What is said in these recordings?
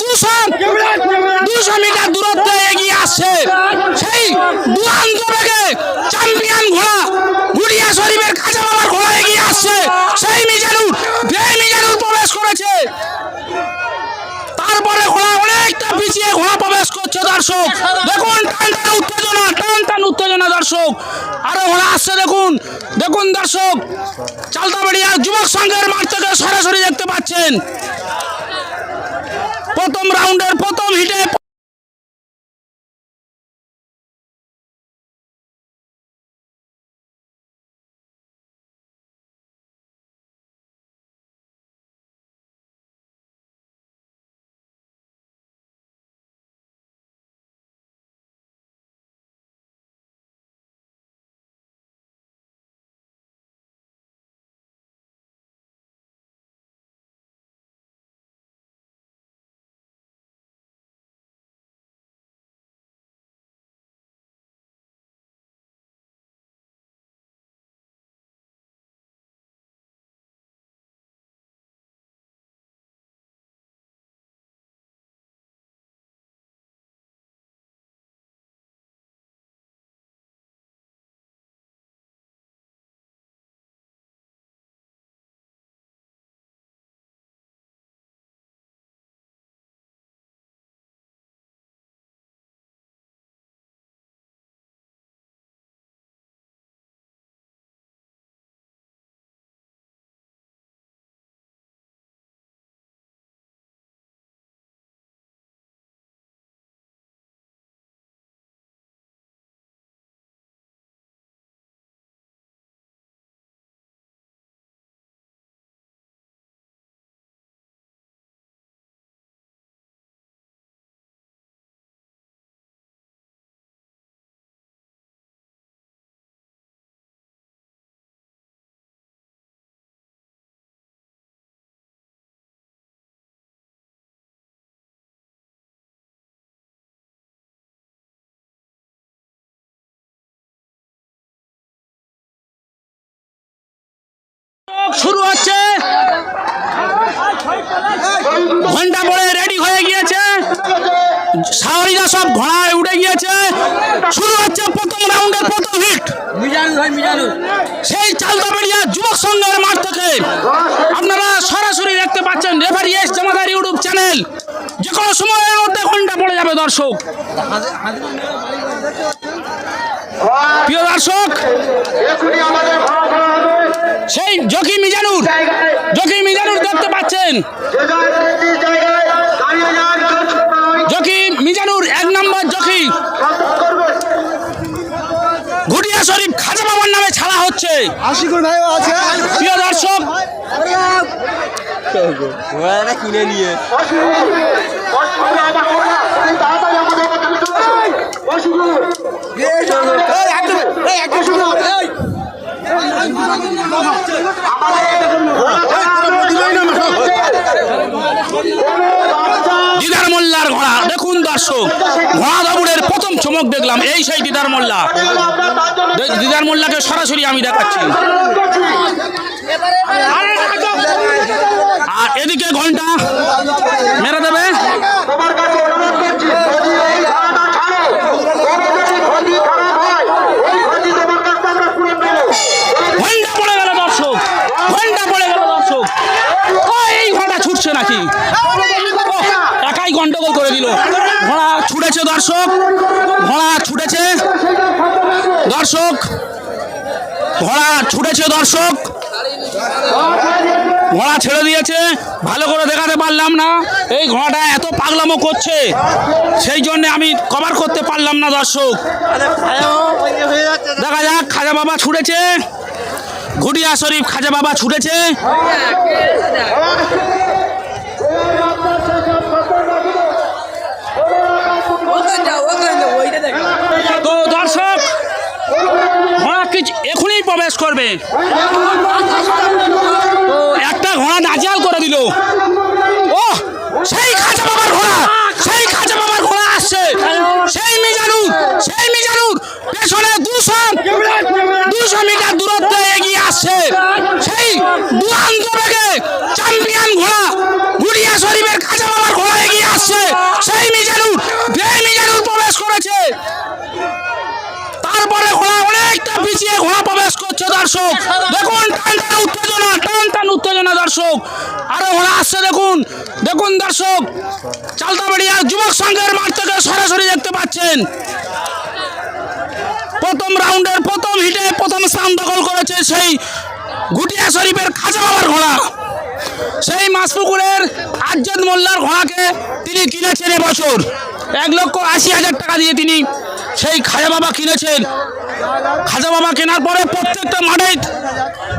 দুশো দুশো মিটার দূরত্বে এগিয়ে আসছে। সেই দুরান্ত থেকে চ্যাম্পিয়ন ঘোড়া গুড়িয়া শরীফের কাছে ঘোড়া এগিয়ে আসছে। সেই মিজানুর যে মিজানুর প্রবেশ করেছে, তারপরে ঘোড়া অনেকটা পিছিয়ে ঘোড়া প্রবেশ করছে দর্শক। দেখুন, টান টান উত্তেজনা, টান টান উত্তেজনা দর্শক। আরও ঘোড়া আসছে, দেখুন। দেখুন দর্শক চালতাবাড়িয়া যুবক সংঘের মাঠ থেকে সরাসরি দেখতে পাচ্ছেন। প্রথম রাউন্ডের প্রথম হিটে শুরু হচ্ছে। ঘণ্টা পরে রেডি হয়ে গিয়েছে। সাহরিরা সব ঘোড়ায় উঠে গিয়েছে। শুরু হচ্ছে প্রথম রাউন্ডের প্রথম হিট সেই চালদাবেড়িয়া যুবক সংঘের মাঠ থেকে আপনারা সরাসরি দেখতে পাচ্ছেন referee S Jamadar YouTube channel যে কোনো সময়ের মধ্যে ঘণ্টা পড়ে যাবে, দর্শক। প্রিয় দর্শক, সেই জকি মিজানুর জকি মিজানুর দেখতে পাচ্ছেন। জকি মিজানুর, এক নম্বর জকি। ঘুটিয়া শরীফ খাজা বাবার নামে ছাড়া হচ্ছে। আশিকুর ভাইও আছে। প্রিয় দর্শক ঘোড়াটা কিনে নিয়ে। দিদার মোল্লার ঘোড়া। দেখুন দর্শক ঘোড়া দাবুরের প্রথম চমক দেখলাম এই সেই দিদার মোল্লা। দিদার মোল্লাকে সরাসরি আমি দেখাচ্ছি। আর এদিকে ঘণ্টা মেরে দেবে তোমার কাছে অনুরোধ করছি যদি এই ধারাটা ছাড়ো কোনো যদি ক্ষতি খারাপ হয় এই ক্ষতি তোমার কাছে আমরা পূরণ দেবো ঘণ্টা পড়ে গেল দর্শক ঘণ্টা পড়ে গেল দর্শক ও, এই ঘোড়া ছুটছে নাকি ও, একাই গন্ডগোল করে দিল ঘোড়া ছুটেছে দর্শক ঘোড়া ছুটেছে দর্শক, ঘোড়া ছুটেছে দর্শক। ঘোড়া ছেড়ে দিয়েছে, ভালো করে দেখাতে পারলাম না। এই ঘোড়াটা এত পাগলামো করছে, সেই জন্য আমি কভার করতে পারলাম না দর্শক। দেখা যাক, খাজা বাবা ছুটেছে। ঘুটিয়া শরীফ, খাজা বাবা ছুটেছে। তো দর্শক ঘোড়া কিছু এখনই প্রবেশ করবে? একটা ঘোড়া নাজিয়াল করে দিল। ও সেই খাঁচা বাবার ঘোড়া সেই খাজা বাবার ঘোড়া আসছে সেই মিজানুর সেই মিজানুর পেছনে দুশো দুশো মিটার দূরত্বে এগিয়ে আসছে সেই দুরান্ত বেগে চ্যাম্পিয়ন ঘোড়া গুড়িয়া শরীফের খাজা বাবার ঘোড়া এগিয়ে আসছে সেই মিজানুর সেই মিজানুর প্রবেশ করেছে তারপরে ঘোড়া অনেকটা পিছিয়ে ঘোড়া প্রবেশ করছে, দর্শক। দেখুন, টান টান, উত্তেজনা, টান টান, উত্তেজনা, দর্শক। আরও ঘোড়া আসছে, দেখুন। দেখুন, দর্শক, চালতাবাড়িয়া যুবক সংঘের মাঠ থেকে সরাসরি দেখতে পাচ্ছেন। প্রথম রাউন্ডের প্রথম হিটে প্রথম স্থান দখল করেছে সেই ঘুটিয়া শরীফের খাজা বাবার ঘোড়া। সেই মাসপুকুরের আজ্জাদ মোল্লার ঘোড়াকে তিনি কিনেছেন এবছর। এক লক্ষ আশি হাজার টাকা দিয়ে তিনি সেই খাজা বাবা কিনেছেন। খাজা বাবা কেনার পরে প্রত্যেকটা মাঠে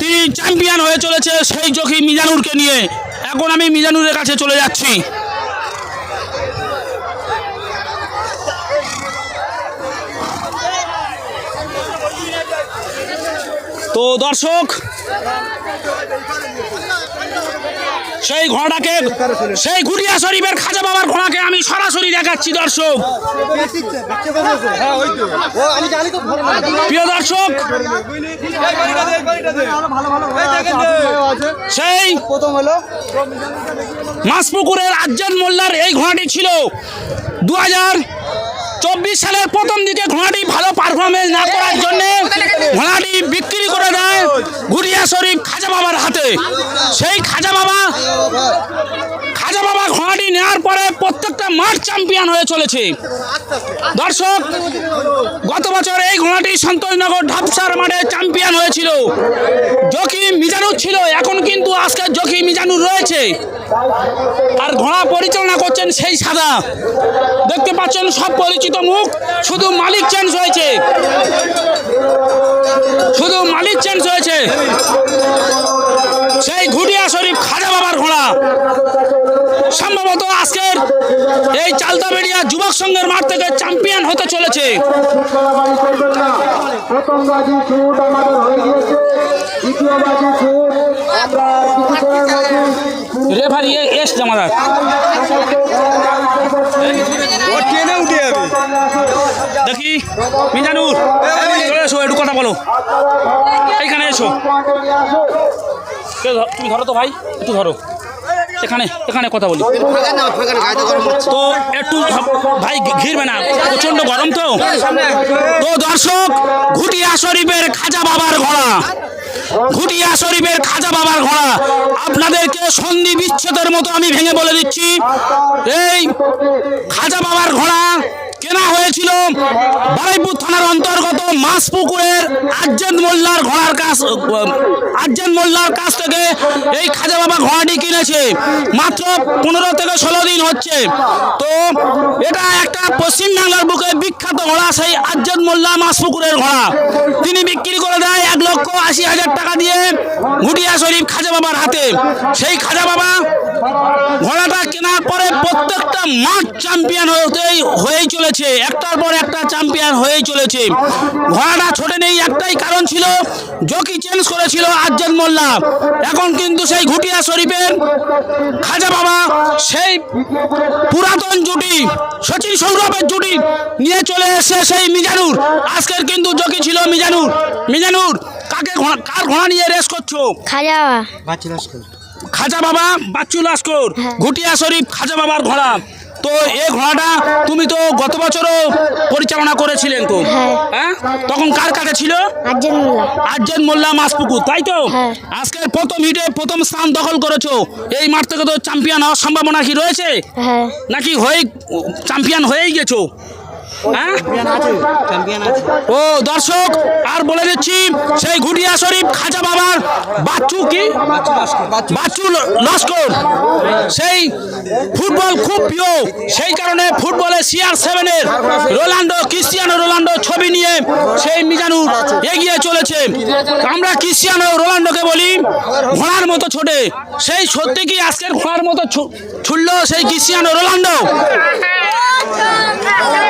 তিনি চ্যাম্পিয়ন হয়ে চলেছে সেই জখি মিজানুরকে নিয়ে। এখন আমি মিজানুরের কাছে চলে যাচ্ছি। তো দর্শক সেই ঘোড়াটাকে, সেই গুড়িয়া শরীফের খাজা বাবার ঘোড়াকে আমি সরাসরি দেখাচ্ছি, দর্শক। প্রিয় দর্শক, সেই মাসপুকুরের আজ্জাদ মোল্লার এই ঘোড়াটি ছিল দু হাজার চব্বিশ সালের প্রথম দিকে ঘোড়াটি ভালো পারফরমেন্স না করার জন্যে ঘোড়াটি বিক্রি করে দেয় গুড়িয়া শরীফ খাজা বাবার হাতে। সেই খাজা বাবা ঘোড়াটি নেওয়ার পরে প্রত্যেকটা মাঠ চ্যাম্পিয়ন হয়ে চলেছে। দর্শক, গত বছর এই ঘোড়াটি সন্তোষনগর ঢাপসার মাঠে চ্যাম্পিয়ন হয়েছিল। জকি মিজানুর ছিল, এখন কিন্তু আজকে জকি মিজানুর রয়েছে। আর ঘোড়া পরিচালনা করছেন সেই সাদা। দেখতে পাচ্ছেন সব পরিচিত মুখ, শুধু মালিক চেঞ্জ হয়েছে। শুধু মালিক চেঞ্জ হয়েছে। সেই ঘুটিয়া শরীফ খাজা বাবার ঘোড়া। সম্ভবত আজকের এই চালতাবেড়িয়া যুবক সংঘের মাঠ থেকে চ্যাম্পিয়ন হতে চলেছে। বাড়ি করবেন না প্রথম বাজি শুট আমাদের হয়ে গিয়েছে দ্বিতীয় বাজি শুট আমরা কিছুক্ষণের মধ্যে রেফারি এস জামাদার দেখি মিজানুর চলে এসো একটু কথা বলো। এইখানে এসো। তুমি ধরো তো ভাই একটু ধরো। এখানে এখানে কথা বলি। তো একটু ভাই ঘিরবে না প্রচণ্ড গরম তো। তো দর্শক, ঘুটিয়া শরীফের খাজা বাবার ঘোড়া ঘুটিয়া শরীফের খাজা বাবার ঘোড়া। আপনাদেরকে সন্ধি বিচ্ছেদের মতো আমি ভেঙে বলে দিচ্ছি। এই খাজা বাবার ঘোড়া কেনা হয়েছিল বারুইপুর থানার অন্তর্গত মাসপুকুরের আজ্জাদ মোল্লার ঘোড়ার কাছ আজ্জাদ মোল্লার কাছ থেকে এই খাজা বাবা ঘোড়াটি কিনেছে। মাত্র পনেরো থেকে ষোলো দিন হচ্ছে। তো এটা একটা পশ্চিমবাংলার বুকে বিখ্যাত ঘোড়া, সেই আজ্জাদ মোল্লা মাসপুকুরের ঘোড়া। তিনি বিক্রি করে দেয় এক লক্ষ আশি হাজার টাকা। দিয়ে ঘুটিয়া শরীফ খাজা বাবার হাতে। সেই খাজা বাবা ঘোড়াটা কেনার পরে প্রত্যেকটা মাঠ চ্যাম্পিয়ন হতেই হয়েই চলেছে। একটার পর একটা চ্যাম্পিয়ন হয়েই চলেছে। ঘোড়াটা ছোটে নেই, একটাই কারণ ছিল জকি চেঞ্জ করেছিল আজ্জাদ মোল্লা। এখন কিন্তু সেই ঘুটিয়া শরীফের খাজা বাবা সেই পুরাতন জুটি, সচিন সৌরভের জুটি নিয়ে চলে এসে সেই মিজানুর। আজকের কিন্তু জকি ছিল মিজানুর। মিজানুর, কাকে কার ঘোড়া নিয়ে রেস করছ? খাজা খাজা বাবা বাচ্চু লস্কর। ঘুটিয়া শরীফ খাজা বাবার ঘোড়া। তো এই ঘোড়াটা তুমি তো গত বছরও পরিচালনা করেছিলেন তো? হ্যাঁ। হ্যাঁ? তখন কার কাছে ছিল? আর্জেন মোল্লা। মাসপুকুর তাই তো? হ্যাঁ। আজকের প্রথম হিটে প্রথম স্থান দখল করেছ। এই মাঠ থেকে তো চ্যাম্পিয়ন হওয়ার সম্ভাবনা কি রয়েছে? হ্যাঁ। নাকি হয়ে চ্যাম্পিয়ন হয়েই গেছো? হ্যাঁ? ও, দর্শক, আর বলে দিচ্ছি, সেই ঘুটিয়া শরীফ খাজা বাবার বাচ্চু কি? বাচ্চু লস্কর। সেই ফুটবল খুব প্রিয়, সেই কারণে ফুটবলে সিআর সেভেনের রোনাল্ডো ক্রিস্টিয়ানো রোনাল্ডো ছবি নিয়ে সেই মিজানুর এগিয়ে চলেছে। আমরা ক্রিস্টিয়ানো রোনাল্ডোকে বলি ঘোড়ার মতো ছোটে। সেই সত্যি কি আজকের ঘোড়ার মতো ছুটলো সেই ক্রিস্টিয়ানো রোনাল্ডো Tchau, tchau.